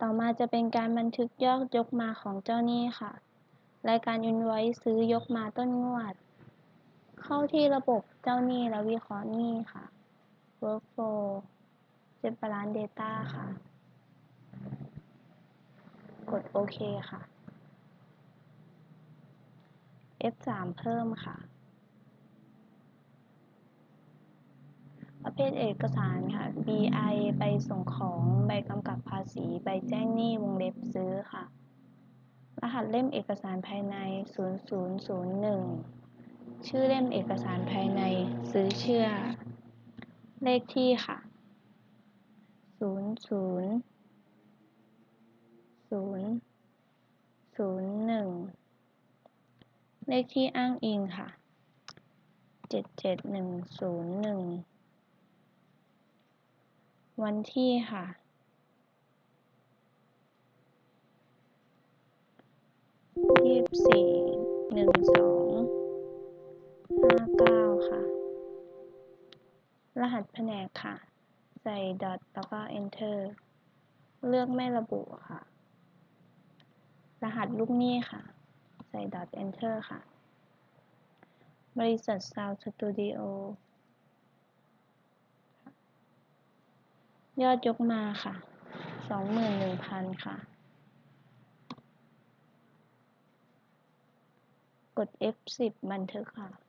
ต่อมาจะเป็นการบันทึกยอดยกมาของเจ้าหนี้ค่ะ รายการ Invoice ซื้อยกมาต้นงวด เข้าที่ระบบเจ้าหนี้และวิเคราะห์หนี้ค่ะ Workflow เจ็บ Balance Data ค่ะ กดโอเคค่ะ F3 เพิ่มค่ะ ประเภทเอกสารค่ะ BI ใบส่งของ ใบกำกับภาษี ใบแจ้งหนี้ วงเล็บซื้อค่ะ รหัสเล่มเอกสารภายใน 0001 ชื่อเล่มเอกสารภายใน ซื้อเชื่อ เลขที่ค่ะ 00 0 01 เลขที่อ้างอิงค่ะ 77101 วันที่ค่ะ ยี่สิบสี่ หนึ่งสอง ห้าเก้าค่ะ รหัสแผนกค่ะ ใส่ dot แล้วก็ enter เลือกไม่ระบุค่ะ รหัสลูกหนี้ค่ะ ใส่ dot enter ค่ะ บริษัท Sound Studio ยอดยกมาค่ะ สองหมื่นหนึ่งพันค่ะ กด F10 บันทึกค่ะ